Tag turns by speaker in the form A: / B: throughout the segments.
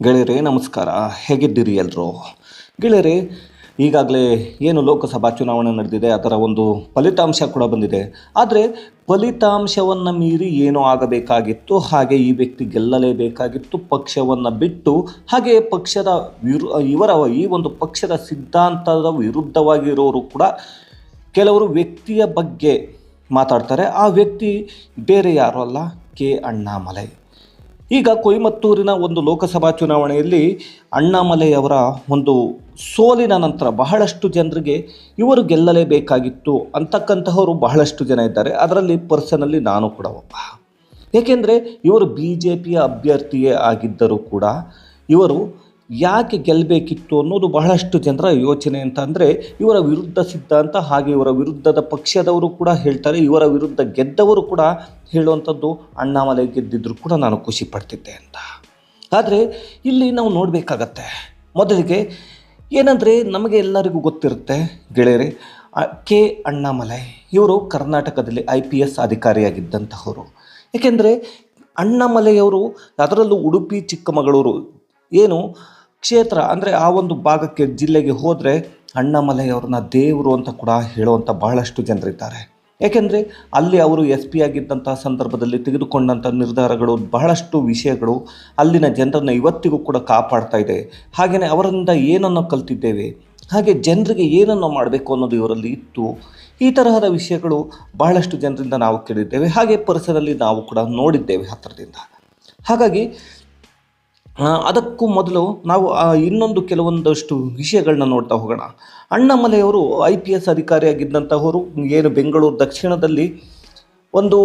A: ಗೆಳೆಯರೇ, ನಮಸ್ಕಾರ. ಹೇಗಿದ್ದೀರಿ ಎಲ್ಲರೂ ಗೆಳೆಯರೇ, ಈಗಾಗಲೇ ಏನು ಲೋಕಸಭಾ ಚುನಾವಣೆ ನಡೆದಿದೆ, ಅದರ ಒಂದು ಫಲಿತಾಂಶ ಕೂಡ ಬಂದಿದೆ. ಆದರೆ ಫಲಿತಾಂಶವನ್ನು ಮೀರಿ ಏನೋ ಆಗಬೇಕಾಗಿತ್ತು, ಹಾಗೆ ಈ ವ್ಯಕ್ತಿ ಗೆಲ್ಲಲೇಬೇಕಾಗಿತ್ತು ಪಕ್ಷವನ್ನು ಬಿಟ್ಟು, ಹಾಗೆ ಪಕ್ಷದ ವಿರು, ಇವರ, ಈ ಒಂದು ಪಕ್ಷದ ಸಿದ್ಧಾಂತದ ವಿರುದ್ಧವಾಗಿರೋರು ಕೂಡ ಕೆಲವರು ವ್ಯಕ್ತಿಯ ಬಗ್ಗೆ ಮಾತಾಡ್ತಾರೆ. ಆ ವ್ಯಕ್ತಿ ಬೇರೆ ಯಾರು ಅಲ್ಲ? ಕೆ. ಅಣ್ಣಾಮಲೈ. ಈಗ ಕೊಯಮತ್ತೂರಿನ ಒಂದು ಲೋಕಸಭಾ ಚುನಾವಣೆಯಲ್ಲಿ ಅಣ್ಣಾಮಲೆಯವರ ಒಂದು ಸೋಲಿನ ನಂತರ ಬಹಳಷ್ಟು ಜನರಿಗೆ ಇವರು ಗೆಲ್ಲಲೇಬೇಕಾಗಿತ್ತು ಅಂತಕ್ಕಂತಹವರು ಬಹಳಷ್ಟು ಜನ ಇದ್ದಾರೆ. ಅದರಲ್ಲಿ ಪರ್ಸನಲ್ಲಿ ನಾನು ಕೂಡ ಒಬ್ಬ. ಏಕೆಂದರೆ ಇವರು ಬಿ ಜೆ ಪಿಯ ಅಭ್ಯರ್ಥಿಯೇ ಆಗಿದ್ದರೂ ಕೂಡ ಇವರು ಯಾಕೆ ಗೆಲ್ಲಬೇಕಿತ್ತು ಅನ್ನೋದು ಬಹಳಷ್ಟು ಜನರ ಯೋಚನೆ ಅಂತ ಅಂದರೆ, ಇವರ ವಿರುದ್ಧ ಸಿದ್ಧಾಂತ ಹಾಗೆ ಇವರ ವಿರುದ್ಧದ ಪಕ್ಷದವರು ಕೂಡ ಹೇಳ್ತಾರೆ, ಇವರ ವಿರುದ್ಧ ಗೆದ್ದವರು ಕೂಡ ಹೇಳುವಂಥದ್ದು ಅಣ್ಣಾಮಲೆ ಗೆದ್ದಿದ್ರು ಕೂಡ ನಾನು ಖುಷಿ ಪಡ್ತಿದ್ದೆ ಅಂತ. ಆದರೆ ಇಲ್ಲಿ ನಾವು ನೋಡಬೇಕಾಗತ್ತೆ, ಮೊದಲಿಗೆ ಏನಂದರೆ ನಮಗೆ ಎಲ್ಲರಿಗೂ ಗೊತ್ತಿರುತ್ತೆ ಗೆಳೆಯರೆ ಕೆ ಅಣ್ಣಾಮಲೈ ಇವರು ಕರ್ನಾಟಕದಲ್ಲಿ ಐ ಪಿ ಎಸ್ ಅಧಿಕಾರಿಯಾಗಿದ್ದಂತಹವರು. ಏಕೆಂದರೆ ಅಣ್ಣಾಮಲೆಯವರು ಅದರಲ್ಲೂ ಉಡುಪಿ ಚಿಕ್ಕಮಗಳೂರು, ಏನು ಕ್ಷೇತ್ರ ಅಂದರೆ ಆ ಒಂದು ಭಾಗಕ್ಕೆ ಜಿಲ್ಲೆಗೆ ಹೋದರೆ ಅಣ್ಣಾಮಲೈಯವ್ರನ್ನ ದೇವರು ಅಂತ ಕೂಡ ಹೇಳುವಂಥ ಬಹಳಷ್ಟು ಜನರಿದ್ದಾರೆ. ಏಕೆಂದರೆ ಅಲ್ಲಿ ಅವರು ಎಸ್ ಪಿ ಆಗಿದ್ದಂಥ ಸಂದರ್ಭದಲ್ಲಿ ತೆಗೆದುಕೊಂಡಂಥ ನಿರ್ಧಾರಗಳು, ಬಹಳಷ್ಟು ವಿಷಯಗಳು ಅಲ್ಲಿನ ಜನರನ್ನು ಇವತ್ತಿಗೂ ಕೂಡ ಕಾಪಾಡ್ತಾ ಇದೆ. ಹಾಗೆಯೇ ಅವರಿಂದ ಏನನ್ನು ಕಲ್ತಿದ್ದೇವೆ, ಹಾಗೆ ಜನರಿಗೆ ಏನನ್ನು ಮಾಡಬೇಕು ಅನ್ನೋದು ಇವರಲ್ಲಿ ಇತ್ತು. ಈ ತರಹದ ವಿಷಯಗಳು ಬಹಳಷ್ಟು ಜನರಿಂದ ನಾವು ಕೇಳಿದ್ದೇವೆ. ಹಾಗೆ ಪರಿಸರದಲ್ಲಿ ನಾವು ಕೂಡ ನೋಡಿದ್ದೇವೆ ಹತ್ತಿರದಿಂದ ಹಾಗಾಗಿ ಅದಕ್ಕೂ ಮೊದಲು ನಾವು ಇನ್ನೊಂದು ಕೆಲವೊಂದಷ್ಟು ವಿಷಯಗಳನ್ನ ನೋಡ್ತಾ ಹೋಗೋಣ. ಅಣ್ಣಾಮಲೆಯವರು ಐ ಪಿ ಎಸ್ ಅಧಿಕಾರಿಯಾಗಿದ್ದಂಥವರು ಏನು ಬೆಂಗಳೂರು ದಕ್ಷಿಣದಲ್ಲಿ ಒಂದು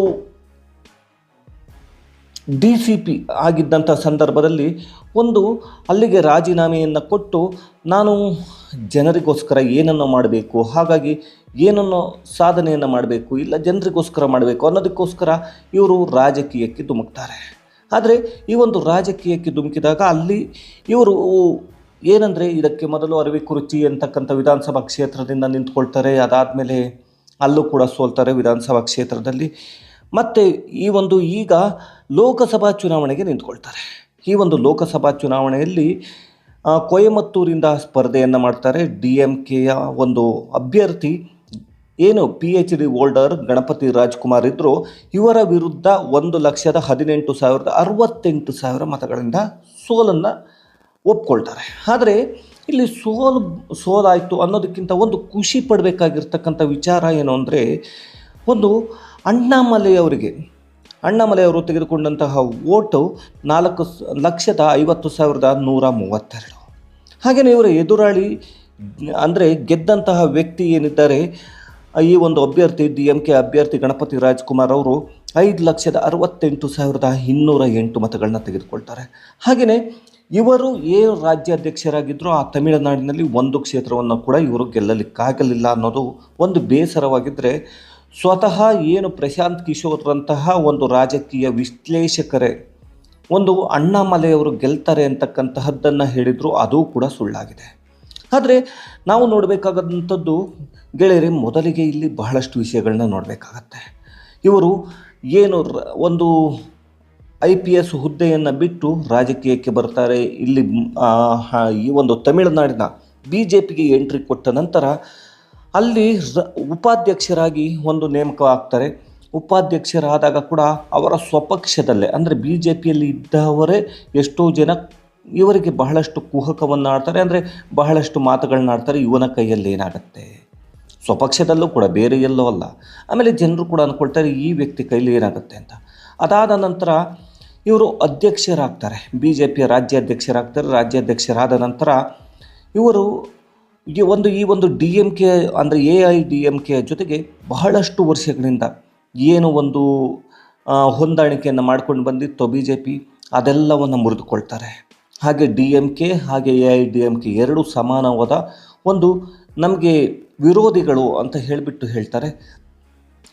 A: ಡಿ ಸಿ ಪಿ ಆಗಿದ್ದಂಥ ಸಂದರ್ಭದಲ್ಲಿ ಒಂದು ಅಲ್ಲಿಗೆ ರಾಜೀನಾಮೆಯನ್ನು ಕೊಟ್ಟು, ನಾನು ಜನರಿಗೋಸ್ಕರ ಏನನ್ನು ಮಾಡಬೇಕು, ಹಾಗಾಗಿ ಏನನ್ನು ಸಾಧನೆಯನ್ನು ಮಾಡಬೇಕು, ಇಲ್ಲ ಜನರಿಗೋಸ್ಕರ ಮಾಡಬೇಕು ಅನ್ನೋದಕ್ಕೋಸ್ಕರ ಇವರು ರಾಜಕೀಯಕ್ಕೆ ಧುಮುಕ್ತಾರೆ. ಆದರೆ ಈ ಒಂದು ರಾಜಕೀಯಕ್ಕೆ ಧುಮುಕಿದಾಗ ಅಲ್ಲಿ ಇವರು ಏನಂದರೆ ಇದಕ್ಕೆ ಮೊದಲು ಅರವಿಕುರುಚಿ ಅಂತಕ್ಕಂಥ ವಿಧಾನಸಭಾ ಕ್ಷೇತ್ರದಿಂದ ನಿಂತ್ಕೊಳ್ತಾರೆ, ಅದಾದಮೇಲೆ ಅಲ್ಲೂ ಕೂಡ ಸೋಲ್ತಾರೆ ವಿಧಾನಸಭಾ ಕ್ಷೇತ್ರದಲ್ಲಿ. ಮತ್ತು ಈ ಒಂದು ಈಗ ಲೋಕಸಭಾ ಚುನಾವಣೆಗೆ ನಿಂತ್ಕೊಳ್ತಾರೆ. ಈ ಒಂದು ಲೋಕಸಭಾ ಚುನಾವಣೆಯಲ್ಲಿ ಕೊಯಮತ್ತೂರಿಂದ ಸ್ಪರ್ಧೆಯನ್ನು ಮಾಡ್ತಾರೆ ಡಿ ಎಂ ಕೆಯ ಒಂದು ಅಭ್ಯರ್ಥಿ. ಏನು P H D holder Ganapathi Rajkumar ಇದ್ದರು ಇವರ ವಿರುದ್ಧ ಒಂದು ಲಕ್ಷದ ಹದಿನೆಂಟು ಸಾವಿರದ ಅರವತ್ತೆಂಟು ಸಾವಿರ ಮತಗಳಿಂದ ಸೋಲನ್ನು ಒಪ್ಕೊಳ್ತಾರೆ. ಆದರೆ ಇಲ್ಲಿ ಸೋಲು, ಸೋಲಾಯಿತು ಅನ್ನೋದಕ್ಕಿಂತ ಒಂದು ಖುಷಿ ಪಡಬೇಕಾಗಿರ್ತಕ್ಕಂಥ ವಿಚಾರ ಏನು ಅಂದರೆ, ಒಂದು ಅಣ್ಣಾಮಲೆಯವರಿಗೆ ಅಣ್ಣಾಮಲೆಯವರು ತೆಗೆದುಕೊಂಡಂತಹ ಓಟು ನಾಲ್ಕು ಲಕ್ಷದ ಐವತ್ತು ಸಾವಿರದ ನೂರ ಮೂವತ್ತೆರಡು. ಹಾಗೆಯೇ ಇವರ ಎದುರಾಳಿ, ಅಂದರೆ ಗೆದ್ದಂತಹ ವ್ಯಕ್ತಿ ಏನಿದ್ದಾರೆ ಈ ಒಂದು ಅಭ್ಯರ್ಥಿ, ಡಿ ಎಂ ಕೆ ಅಭ್ಯರ್ಥಿ ಗಣಪತಿ ರಾಜ್ಕುಮಾರ್ ಅವರು ಐದು ಲಕ್ಷದ ಅರವತ್ತೆಂಟು ಸಾವಿರದ ಇನ್ನೂರ ಎಂಟು ಮತಗಳನ್ನ ತೆಗೆದುಕೊಳ್ತಾರೆ. ಹಾಗೆಯೇ ಇವರು ಏನು ರಾಜ್ಯಾಧ್ಯಕ್ಷರಾಗಿದ್ದರೂ ಆ ತಮಿಳುನಾಡಿನಲ್ಲಿ ಒಂದು ಕ್ಷೇತ್ರವನ್ನು ಕೂಡ ಇವರು ಗೆಲ್ಲಲಿಕ್ಕಾಗಲಿಲ್ಲ ಅನ್ನೋದು ಒಂದು ಬೇಸರವಾಗಿದ್ದರೆ ಸ್ವತಃ ಏನು ಪ್ರಶಾಂತ್ ಕಿಶೋರ್ರಂತಹ ಒಂದು ರಾಜಕೀಯ ವಿಶ್ಲೇಷಕರೇ, ಒಂದು ಅಣ್ಣಾಮಲೆಯವರು ಗೆಲ್ತಾರೆ ಅಂತಕ್ಕಂತಹದ್ದನ್ನು ಹೇಳಿದರೂ, ಅದು ಕೂಡ ಸುಳ್ಳಾಗಿದೆ. ಆದರೆ ನಾವು ನೋಡಬೇಕಾದಂಥದ್ದು ಗೆಳೆಯರೆ, ಮೊದಲಿಗೆ ಇಲ್ಲಿ ಬಹಳಷ್ಟು ವಿಷಯಗಳನ್ನ ನೋಡಬೇಕಾಗತ್ತೆ. ಇವರು ಏನು ಒಂದು ಐ ಪಿ ಎಸ್ ಹುದ್ದೆಯನ್ನು ಬಿಟ್ಟು ರಾಜಕೀಯಕ್ಕೆ ಬರ್ತಾರೆ. ಇಲ್ಲಿ ಈ ಒಂದು ತಮಿಳುನಾಡಿನ ಬಿ ಜೆ ಪಿಗೆ ಎಂಟ್ರಿ ಕೊಟ್ಟ ನಂತರ ಅಲ್ಲಿ ಉಪಾಧ್ಯಕ್ಷರಾಗಿ ಒಂದು ನೇಮಕ ಆಗ್ತಾರೆ ಉಪಾಧ್ಯಕ್ಷರಾದಾಗ ಕೂಡ ಅವರ ಸ್ವಪಕ್ಷದಲ್ಲೇ, ಅಂದರೆ ಬಿ ಜೆ ಪಿಯಲ್ಲಿ ಇದ್ದವರೇ ಎಷ್ಟೋ ಜನ ಇವರಿಗೆ ಬಹಳಷ್ಟು ಕುಹಕವನ್ನು ಆಡ್ತಾರೆ ಅಂದರೆ ಬಹಳಷ್ಟು ಮಾತುಗಳನ್ನ ಆಡ್ತಾರೆ ಇವನ ಕೈಯಲ್ಲಿ ಏನಾಗುತ್ತೆ? ಸ್ವಪಕ್ಷದಲ್ಲೂ ಕೂಡ ಬೇರೆ ಎಲ್ಲೋ ಅಲ್ಲ. ಆಮೇಲೆ ಜನರು ಕೂಡ ಅಂದ್ಕೊಳ್ತಾರೆ ಈ ವ್ಯಕ್ತಿ ಕೈಲಿ ಏನಾಗುತ್ತೆ ಅಂತ. ಅದಾದ ನಂತರ ಇವರು ಅಧ್ಯಕ್ಷರಾಗ್ತಾರೆ. ಬಿ ಜೆ ಪಿಯ ರಾಜ್ಯಾಧ್ಯಕ್ಷರಾಗ್ತಾರೆ. ರಾಜ್ಯಾಧ್ಯಕ್ಷರಾದ ನಂತರ ಇವರು ಈ ಒಂದು ಈ ಒಂದು ಡಿ ಎಂ ಕೆ ಅಂದರೆ A I D M K ಜೊತೆಗೆ ಬಹಳಷ್ಟು ವರ್ಷಗಳಿಂದ ಏನು ಒಂದು ಹೊಂದಾಣಿಕೆಯನ್ನು ಮಾಡ್ಕೊಂಡು ಬಂದಿತ್ತು ಬಿ ಜೆ ಪಿ ಅದೆಲ್ಲವನ್ನು ಮುರಿದುಕೊಳ್ತಾರೆ. ಹಾಗೆ ಡಿ ಎಂ ಕೆ ಹಾಗೆ A I D M K ಎರಡು ಸಮಾನವಾದ ಒಂದು ನಮಗೆ ವಿರೋಧಿಗಳು ಅಂತ ಹೇಳಿಬಿಟ್ಟು ಹೇಳ್ತಾರೆ.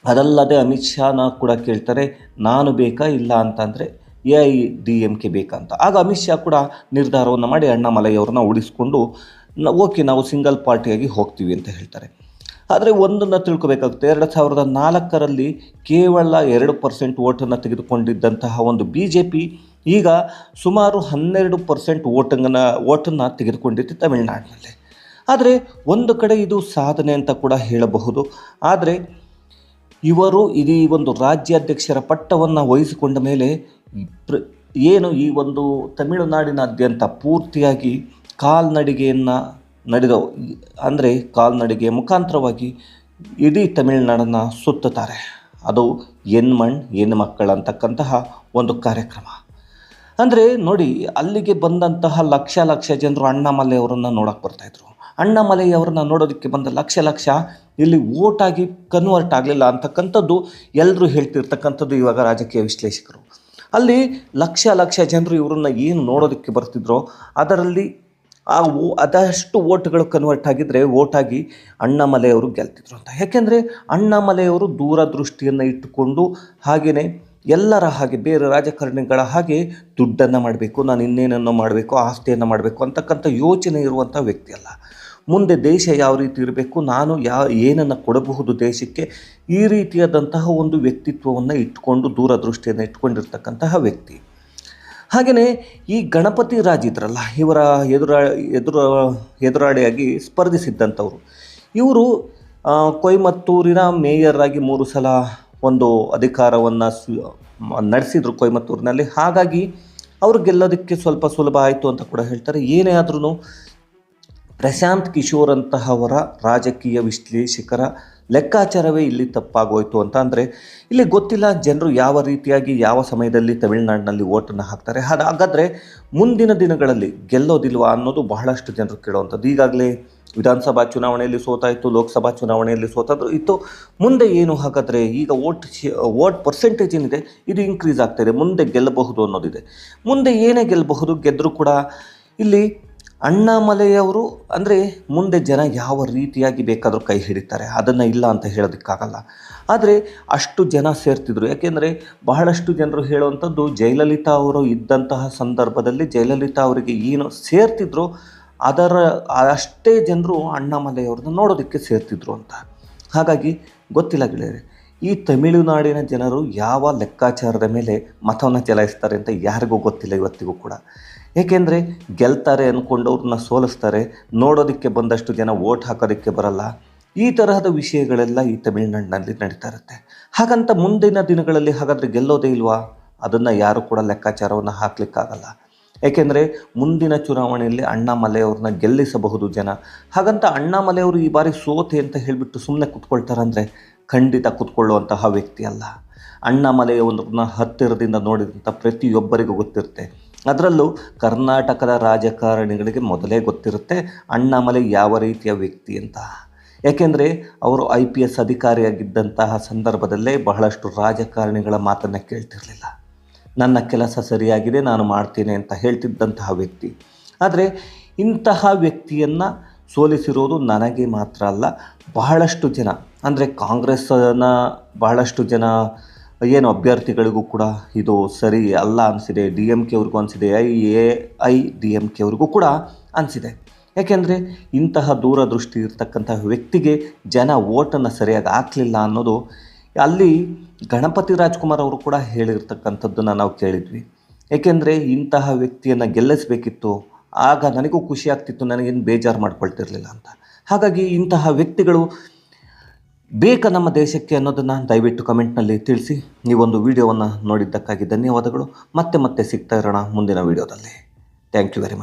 A: ಅದಲ್ಲದೆ ಅಮಿತ್ ಶಾನ ಕೂಡ ಕೇಳ್ತಾರೆ, ನಾನು ಬೇಕಾ ಇಲ್ಲ ಅಂತಂದರೆ A I D M K ಬೇಕಂತ ಆಗ ಅಮಿತ್ ಶಾ ಕೂಡ ನಿರ್ಧಾರವನ್ನು ಮಾಡಿ ಅಣ್ಣಾಮಲೈಯವ್ರನ್ನ ಉಳಿಸ್ಕೊಂಡು ಓಕೆ, ನಾವು ಸಿಂಗಲ್ ಪಾರ್ಟಿಯಾಗಿ ಹೋಗ್ತೀವಿ ಅಂತ ಹೇಳ್ತಾರೆ. ಆದರೆ ಒಂದನ್ನು ತಿಳ್ಕೊಬೇಕಾಗುತ್ತೆ, ಎರಡು ಸಾವಿರದ ನಾಲ್ಕರಲ್ಲಿ ಕೇವಲ ಎರಡು ಪರ್ಸೆಂಟ್ ಓಟನ್ನು ತೆಗೆದುಕೊಂಡಿದ್ದಂತಹ ಒಂದು ಬಿ ಜೆ ಪಿ ಈಗ ಸುಮಾರು ಹನ್ನೆರಡು ಪರ್ಸೆಂಟ್ ಓಟನ್ನು ಓಟನ್ನು ತೆಗೆದುಕೊಂಡಿತ್ತು ತಮಿಳುನಾಡಿನಲ್ಲಿ. ಆದರೆ ಒಂದು ಕಡೆ ಇದು ಸಾಧನೆ ಅಂತ ಕೂಡ ಹೇಳಬಹುದು. ಆದರೆ ಇವರು ಇದೀ ಒಂದು ರಾಜ್ಯಾಧ್ಯಕ್ಷರ ಪಟ್ಟವನ್ನು ವಹಿಸಿಕೊಂಡ ಮೇಲೆ ಪ್ರ, ಏನು ಈ ಒಂದು ತಮಿಳುನಾಡಿನಾದ್ಯಂತ ಪೂರ್ತಿಯಾಗಿ ಕಾಲ್ನಡಿಗೆಯನ್ನು ನಡೆದ ಅಂದರೆ ಕಾಲ್ನಡಿಗೆ ಮುಖಾಂತರವಾಗಿ ಇಡೀ ತಮಿಳುನಾಡನ್ನು ಸುತ್ತುತ್ತಾರೆ. ಅದು ಎನ್ಮಣ್ ಎನ್ ಮಕ್ಕಳಂತಕ್ಕಂತಹ ಒಂದು ಕಾರ್ಯಕ್ರಮ. ಅಂದರೆ ನೋಡಿ, ಅಲ್ಲಿಗೆ ಬಂದಂತಹ ಲಕ್ಷ ಲಕ್ಷ ಜನರು ಅಣ್ಣಾಮಲೈ ಅವರನ್ನು ನೋಡಕ್ಕೆ ಬರ್ತಾಯಿದ್ರು ಅಣ್ಣಾಮಲೈ ಅವರನ್ನ ನೋಡೋದಕ್ಕೆ ಬಂದ ಲಕ್ಷ ಲಕ್ಷ, ಇಲ್ಲಿ ಓಟಾಗಿ ಕನ್ವರ್ಟ್ ಆಗಲಿಲ್ಲ ಅಂತಕ್ಕಂಥದ್ದು ಎಲ್ಲರೂ ಹೇಳ್ತಿರ್ತಕ್ಕಂಥದ್ದು ಇವಾಗ ರಾಜಕೀಯ ವಿಶ್ಲೇಷಕರು. ಅಲ್ಲಿ ಲಕ್ಷ ಲಕ್ಷ ಜನರು ಇವರನ್ನ ಏನು ನೋಡೋದಕ್ಕೆ ಬರ್ತಿದ್ರು, ಅದರಲ್ಲಿ ಆ ಓ, ಅದಷ್ಟು ಓಟ್ಗಳು ಕನ್ವರ್ಟ್ ಆಗಿದ್ದರೆ ಓಟಾಗಿ ಅಣ್ಣಮಲೆಯವರು ಗೆಲ್ತಿದ್ರು ಅಂತ. ಯಾಕೆಂದರೆ ಅಣ್ಣಾಮಲೆಯವರು ದೂರದೃಷ್ಟಿಯನ್ನು ಇಟ್ಟುಕೊಂಡು ಹಾಗೆಯೇ ಎಲ್ಲರ ಹಾಗೆ ಬೇರೆ ರಾಜಕಾರಣಿಗಳ ಹಾಗೆ ದುಡ್ಡನ್ನು ಮಾಡಬೇಕು ನಾನು ಇನ್ನೇನನ್ನು ಮಾಡಬೇಕು, ಆಸ್ತಿಯನ್ನು ಮಾಡಬೇಕು ಅಂತಕ್ಕಂಥ ಯೋಚನೆ ಇರುವಂಥ ವ್ಯಕ್ತಿ ಅಲ್ಲ. ಮುಂದೆ ದೇಶ ಯಾವ ರೀತಿ ಇರಬೇಕು, ನಾನು ಯಾ, ಏನನ್ನು ಕೊಡಬಹುದು ದೇಶಕ್ಕೆ, ಈ ರೀತಿಯಾದಂತಹ ಒಂದು ವ್ಯಕ್ತಿತ್ವವನ್ನು ಇಟ್ಕೊಂಡು, ದೂರದೃಷ್ಟಿಯನ್ನು ಇಟ್ಕೊಂಡಿರ್ತಕ್ಕಂತಹ ವ್ಯಕ್ತಿ. ಹಾಗೆಯೇ ಈ ಗಣಪತಿ ರಾಜ್ ಇದ್ರಲ್ಲ, ಇವರ ಎದುರಾ, ಎದುರ, ಎದುರಾಳಿಯಾಗಿ ಸ್ಪರ್ಧಿಸಿದ್ದಂಥವ್ರು. ಇವರು ಕೊಯಮತ್ತೂರಿನ ಮೇಯರ್ ಆಗಿ ಮೂರು ಸಲ ಒಂದು ಅಧಿಕಾರವನ್ನು ನಡೆಸಿದರು ಕೊಯಮತ್ತೂರಿನಲ್ಲಿ. ಹಾಗಾಗಿ ಅವರು ಗೆಲ್ಲೋದಕ್ಕೆ ಸ್ವಲ್ಪ ಸುಲಭ ಆಯಿತು ಅಂತ ಕೂಡ ಹೇಳ್ತಾರೆ. ಏನೇ ಆದ್ರೂ ಪ್ರಶಾಂತ್ ಕಿಶೋರ್ ಅಂತಹವರ ರಾಜಕೀಯ ವಿಶ್ಲೇಷಕರ ಲೆಕ್ಕಾಚಾರವೇ ಇಲ್ಲಿ ತಪ್ಪಾಗೋಯಿತು ಅಂತ ಅಂದರೆ, ಇಲ್ಲಿ ಗೊತ್ತಿಲ್ಲ ಜನರು ಯಾವ ರೀತಿಯಾಗಿ ಯಾವ ಸಮಯದಲ್ಲಿ ತಮಿಳುನಾಡಿನಲ್ಲಿ ಓಟನ್ನು ಹಾಕ್ತಾರೆ. ಹಾಗಾದರೆ ಮುಂದಿನ ದಿನಗಳಲ್ಲಿ ಗೆಲ್ಲೋದಿಲ್ವಾ ಅನ್ನೋದು ಬಹಳಷ್ಟು ಜನರು ಕೇಳುವಂಥದ್ದು. ಈಗಾಗಲೇ ವಿಧಾನಸಭಾ ಚುನಾವಣೆಯಲ್ಲಿ ಸೋತಾಯಿತು, ಲೋಕಸಭಾ ಚುನಾವಣೆಯಲ್ಲಿ ಸೋತಾದ್ರು. ಇತ್ತು, ಮುಂದೆ ಏನು ಹಾಗಾದರೆ ಈಗ ಓಟ್ ಓಟ್ ಪರ್ಸೆಂಟೇಜ್ ಏನಿದೆ, ಇದು ಇನ್ಕ್ರೀಸ್ ಆಗ್ತಾಯಿದೆ ಮುಂದೆ ಗೆಲ್ಲಬಹುದು ಅನ್ನೋದಿದೆ. ಮುಂದೆ ಏನೇ ಗೆಲ್ಲಬಹುದು ಗೆದ್ದರೂ ಕೂಡ ಇಲ್ಲಿ ಅಣ್ಣಾಮಲೆಯವರು ಅಂದರೆ ಮುಂದೆ ಜನ ಯಾವ ರೀತಿಯಾಗಿ ಬೇಕಾದರೂ ಕೈ ಹಿಡಿತಾರೆ. ಅದನ್ನು ಇಲ್ಲ ಅಂತ ಹೇಳೋದಕ್ಕಾಗಲ್ಲ. ಆದರೆ ಅಷ್ಟು ಜನ ಸೇರ್ತಿದ್ರು. ಯಾಕೆಂದರೆ ಬಹಳಷ್ಟು ಜನರು ಹೇಳುವಂಥದ್ದು ಜಯಲಲಿತಾ ಅವರು ಇದ್ದಂತಹ ಸಂದರ್ಭದಲ್ಲಿ ಜಯಲಲಿತಾ ಅವರಿಗೆ ಏನು ಸೇರ್ತಿದ್ರು, ಅದರ ಅಷ್ಟೇ ಜನರು ಅಣ್ಣಾಮಲೆಯವ್ರನ್ನ ನೋಡೋದಕ್ಕೆ ಸೇರ್ತಿದ್ರು ಅಂತ. ಹಾಗಾಗಿ ಗೊತ್ತಿಲ್ಲ ಗೆಳೆಯರೆ, ಈ ತಮಿಳುನಾಡಿನ ಜನರು ಯಾವ ಲೆಕ್ಕಾಚಾರದ ಮೇಲೆ ಮತವನ್ನು ಚಲಾಯಿಸ್ತಾರೆ ಅಂತ ಯಾರಿಗೂ ಗೊತ್ತಿಲ್ಲ ಇವತ್ತಿಗೂ ಕೂಡ. ಏಕೆಂದರೆ ಗೆಲ್ತಾರೆ ಅಂದ್ಕೊಂಡವ್ರನ್ನ ಸೋಲಿಸ್ತಾರೆ, ನೋಡೋದಕ್ಕೆ ಬಂದಷ್ಟು ಜನ ಓಟ್ ಹಾಕೋದಕ್ಕೆ ಬರಲ್ಲ. ಈ ತರಹದ ವಿಷಯಗಳೆಲ್ಲ ಈ ತಮಿಳುನಾಡಿನಲ್ಲಿ ನಡೀತಾ ಇರುತ್ತೆ. ಹಾಗಂತ ಮುಂದಿನ ದಿನಗಳಲ್ಲಿ ಹಾಗಾದರೆ ಗೆಲ್ಲೋದೇ ಇಲ್ವಾ? ಅದನ್ನು ಯಾರು ಕೂಡ ಲೆಕ್ಕಾಚಾರವನ್ನು ಹಾಕಲಿಕ್ಕಾಗಲ್ಲ. ಏಕೆಂದರೆ ಮುಂದಿನ ಚುನಾವಣೆಯಲ್ಲಿ ಅಣ್ಣಾಮಲೆಯವ್ರನ್ನ ಗೆಲ್ಲಿಸಬಹುದು ಜನ. ಹಾಗಂತ ಅಣ್ಣಾಮಲೆಯವರು ಈ ಬಾರಿ ಸೋತೆ ಅಂತ ಹೇಳಿಬಿಟ್ಟು ಸುಮ್ಮನೆ ಕುತ್ಕೊಳ್ತಾರಂದರೆ ಖಂಡಿತ ಕುತ್ಕೊಳ್ಳುವಂತಹ ವ್ಯಕ್ತಿ ಅಲ್ಲ. ಅಣ್ಣಾಮಲೆಯವ್ರನ್ನ ಹತ್ತಿರದಿಂದ ನೋಡಿದಂಥ ಪ್ರತಿಯೊಬ್ಬರಿಗೂ ಗೊತ್ತಿರುತ್ತೆ. ಅದರಲ್ಲೂ ಕರ್ನಾಟಕದ ರಾಜಕಾರಣಿಗಳಿಗೆ ಮೊದಲೇ ಗೊತ್ತಿರುತ್ತೆ ಅಣ್ಣಾಮಲೆ ಯಾವ ರೀತಿಯ ವ್ಯಕ್ತಿ ಅಂತ. ಏಕೆಂದರೆ ಅವರು ಐ ಪಿ ಎಸ್ ಅಧಿಕಾರಿಯಾಗಿದ್ದಂತಹ ಸಂದರ್ಭದಲ್ಲೇ ಬಹಳಷ್ಟು ರಾಜಕಾರಣಿಗಳ ಮಾತನ್ನು ಕೇಳ್ತಿರಲಿಲ್ಲ. ನನ್ನ ಕೆಲಸ ಸರಿಯಾಗಿದೆ, ನಾನು ಮಾಡ್ತೀನಿ ಅಂತ ಹೇಳ್ತಿದ್ದಂತಹ ವ್ಯಕ್ತಿ. ಆದರೆ ಇಂತಹ ವ್ಯಕ್ತಿಯನ್ನು ಸೋಲಿಸಿರೋದು ನನಗೆ ಮಾತ್ರ ಅಲ್ಲ, ಬಹಳಷ್ಟು ಜನ. ಅಂದರೆ ಕಾಂಗ್ರೆಸ್ಸನ್ನು ಬಹಳಷ್ಟು ಜನ ಏನು ಅಭ್ಯರ್ಥಿಗಳಿಗೂ ಕೂಡ ಇದು ಸರಿ ಅಲ್ಲ ಅನಿಸಿದೆ, ಡಿ ಎಂ ಕೆ ಅವ್ರಿಗೂ ಅನಿಸಿದೆ, I A I D M K ಅವ್ರಿಗೂ ಕೂಡ ಅನಿಸಿದೆ. ಯಾಕೆಂದರೆ ಇಂತಹ ದೂರದೃಷ್ಟಿ ಇರ್ತಕ್ಕಂತಹ ವ್ಯಕ್ತಿಗೆ ಜನ ಓಟನ್ನು ಸರಿಯಾಗಿ ಹಾಕಲಿಲ್ಲ ಅನ್ನೋದು ಅಲ್ಲಿ ಗಣಪತಿ ರಾಜ್ಕುಮಾರ್ ಅವರು ಕೂಡ ಹೇಳಿರ್ತಕ್ಕಂಥದ್ದನ್ನು ನಾವು ಕೇಳಿದ್ವಿ. ಏಕೆಂದರೆ ಇಂತಹ ವ್ಯಕ್ತಿಯನ್ನು ಗೆಲ್ಲಿಸಬೇಕಿತ್ತು, ಆಗ ನನಗೂ ಖುಷಿ ಆಗ್ತಿತ್ತು, ನನಗೇನು ಬೇಜಾರು ಮಾಡ್ಕೊಳ್ತಿರ್ಲಿಲ್ಲ ಅಂತ. ಹಾಗಾಗಿ ಇಂತಹ ವ್ಯಕ್ತಿಗಳು ಬೇಕಾ ನಮ್ಮ ದೇಶಕ್ಕೆ ಅನ್ನೋದನ್ನು ದಯವಿಟ್ಟು ಕಮೆಂಟ್ನಲ್ಲಿ ತಿಳಿಸಿ. ನೀವೊಂದು ವಿಡಿಯೋವನ್ನು ನೋಡಿದ್ದಕ್ಕಾಗಿ ಧನ್ಯವಾದಗಳು. ಮತ್ತೆ ಮತ್ತೆ ಸಿಗ್ತಾ ಇರೋಣ ಮುಂದಿನ ವಿಡಿಯೋದಲ್ಲಿ. Thank you very much